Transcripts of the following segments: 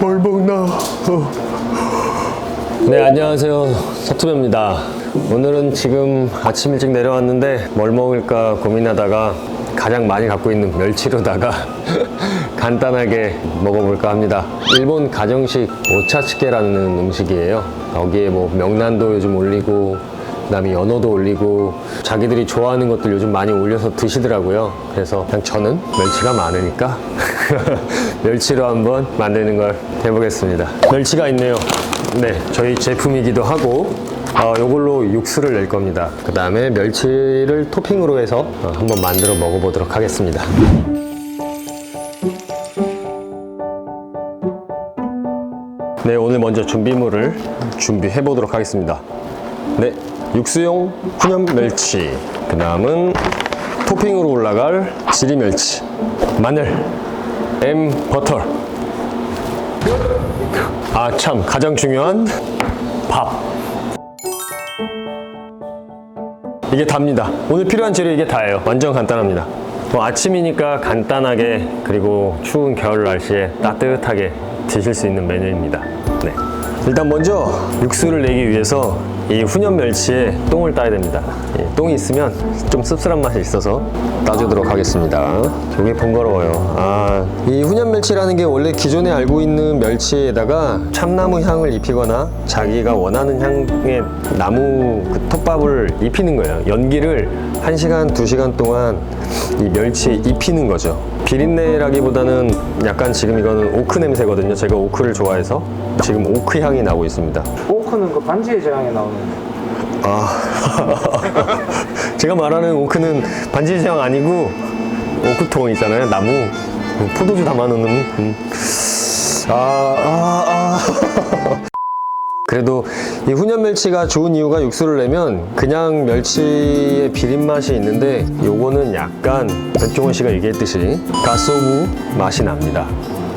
뭘 먹나? 네, 안녕하세요. 서투입니다 오늘은 지금 아침 일찍 내려왔는데 뭘 먹을까 고민하다가 가장 많이 갖고 있는 멸치로다가 간단하게 먹어볼까 합니다. 일본 가정식 오차츠케라는 음식이에요. 여기에 뭐 명란도 요즘 올리고 그다음에 연어도 올리고 자기들이 좋아하는 것들 요즘 많이 올려서 드시더라고요. 그래서 그냥 저는 멸치가 많으니까 멸치로 한번 만드는 걸 해보겠습니다. 멸치가 있네요. 네, 저희 제품이기도 하고 어, 요걸로 육수를 낼 겁니다. 그 다음에 멸치를 토핑으로 해서 어, 한번 만들어 먹어보도록 하겠습니다. 네, 오늘 먼저 준비물을 준비해 보도록 하겠습니다. 네, 육수용 훈연 멸치. 그 다음은 토핑으로 올라갈 지리 멸치. 마늘. M 버터. 아, 참, 가장 중요한 밥. 이게 답니다. 오늘 필요한 재료 이게 다예요. 완전 간단합니다. 뭐 아침이니까 간단하게 그리고 추운 겨울 날씨에 따뜻하게 드실 수 있는 메뉴입니다. 네. 일단 먼저 육수를 내기 위해서 이 훈연 멸치에 똥을 따야 됩니다. 예, 똥이 있으면 좀 씁쓸한 맛이 있어서 따주도록 하겠습니다. 이게 번거로워요. 아, 이 훈연 멸치라는 게 원래 기존에 알고 있는 멸치에다가 참나무 향을 입히거나 자기가 원하는 향의 나무 그 톱밥을 입히는 거예요. 연기를 1시간, 2시간 동안 이 멸치에 입히는 거죠. 비린내라기보다는 약간 지금 이거는 오크 냄새거든요. 제가 오크를 좋아해서 지금 오크 향이 나고 있습니다. 오크는 그 반지의 제왕에 나오는 아, 제가 말하는 오크는 반지의 제왕 아니고 오크통 있잖아요. 나무 그 포도주 담아놓는. 음. 아, 아, 아. 그래도 이 훈연 멸치가 좋은 이유가 육수를 내면 그냥 멸치의 비린 맛이 있는데 요거는 약간 백종원 씨가 얘기했듯이 가소부 맛이 납니다.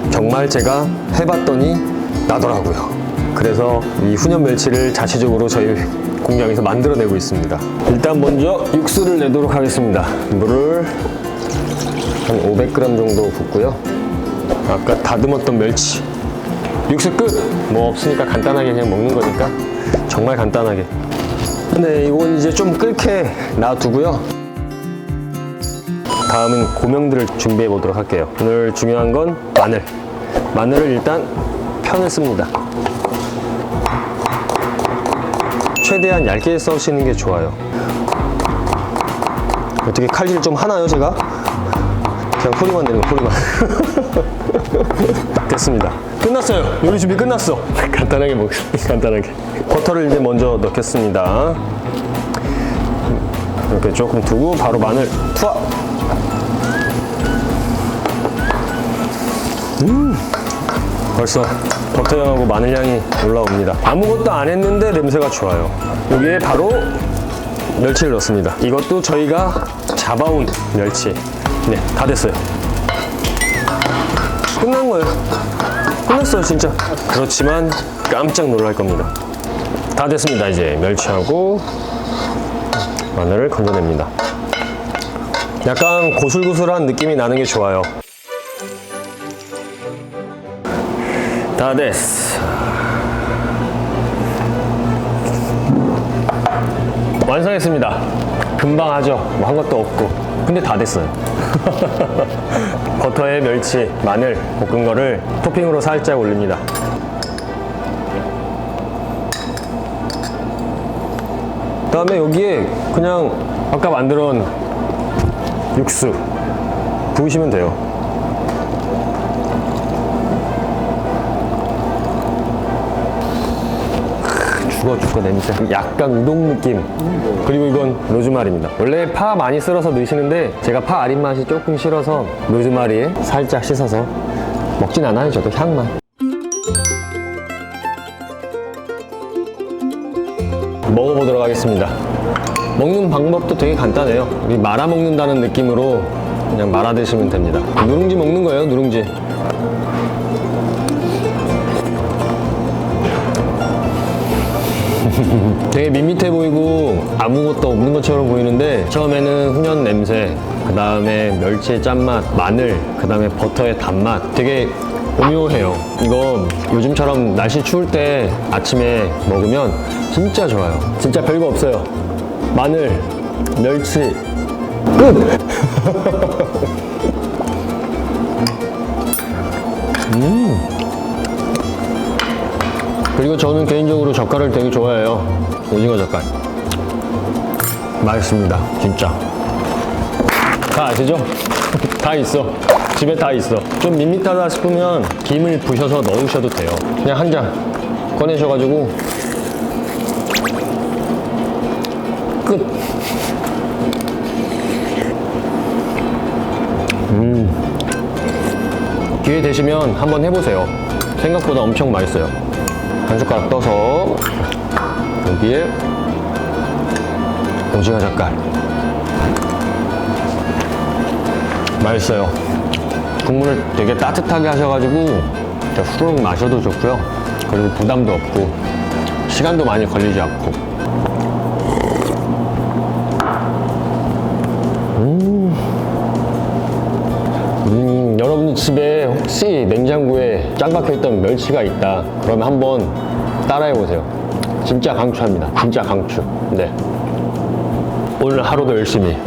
정말 제가 해봤더니 나더라고요. 그래서 이 훈연 멸치를 자체적으로 저희 공장에서 만들어내고 있습니다. 일단 먼저 육수를 내도록 하겠습니다. 물을 한 500g 정도 붓고요. 아까 다듬었던 멸치 육수 끝! 뭐 없으니까 간단하게 그냥 먹는 거니까. 정말 간단하게. 네 이건 이제 좀 끓게 놔두고요. 다음은 고명들을 준비해 보도록 할게요. 오늘 중요한 건 마늘. 마늘을 일단 편을 씁니다. 최대한 얇게 써시는 게 좋아요. 어떻게 칼질 좀 하나요 제가? 그냥 소리만 내는 거 소리만. 됐습니다 끝났어요. 요리 준비 끝났어. 간단하게 먹겠습니다. 간단하게. 버터를 이제 먼저 넣겠습니다. 이렇게 조금 두고 바로 마늘 투하. 음! 벌써 버터 향하고 마늘 향이 올라옵니다. 아무것도 안 했는데 냄새가 좋아요. 여기에 바로 멸치를 넣습니다. 이것도 저희가 잡아온 멸치. 네, 다 됐어요. 끝난 거예요. 끝났어요, 진짜. 그렇지만 깜짝 놀랄 겁니다. 다 됐습니다, 이제. 멸치하고 마늘을 건져냅니다. 약간 고슬고슬한 느낌이 나는 게 좋아요. 다 됐어. 완성했습니다. 금방 하죠. 뭐 한 것도 없고. 근데 다 됐어요. 버터에 멸치, 마늘 볶은 거를 토핑으로 살짝 올립니다. 그다음에 여기에 그냥 아까 만들어 놓은 육수 부으시면 돼요. 죽어 죽어 냄새 약간 우동 느낌. 그리고 이건 로즈마리입니다. 원래 파 많이 썰어서 넣으시는데 제가 파 아린 맛이 조금 싫어서 로즈마리에 살짝 씻어서 먹진 않아요 저도 향만. 먹어보도록 하겠습니다. 먹는 방법도 되게 간단해요. 우리 말아 먹는다는 느낌으로 그냥 말아 드시면 됩니다. 누룽지 먹는 거예요 누룽지 되게 밋밋해 보이고 아무것도 없는 것처럼 보이는데 처음에는 훈연 냄새 그 다음에 멸치의 짠맛 마늘 그 다음에 버터의 단맛 되게 오묘해요. 이거 요즘처럼 날씨 추울 때 아침에 먹으면 진짜 좋아요. 진짜 별거 없어요. 마늘, 멸치, 끝! 저는 개인적으로 젓갈을 되게 좋아해요. 오징어 젓갈. 맛있습니다. 진짜. 다 아시죠? 다 있어. 집에 다 있어. 좀 밋밋하다 싶으면 김을 부셔서 넣으셔도 돼요. 그냥 한 장 꺼내셔가지고 끝. 음. 기회 되시면 한번 해보세요. 생각보다 엄청 맛있어요. 한 숟가락 떠서 여기에 오징어 젓갈. 맛있어요. 국물을 되게 따뜻하게 하셔가지고 후루룩 마셔도 좋고요. 그리고 부담도 없고 시간도 많이 걸리지 않고. 집에 혹시 냉장고에 짱 박혀있던 멸치가 있다. 그러면 한번 따라해보세요. 진짜 강추합니다. 진짜 강추. 네. 오늘 하루도 열심히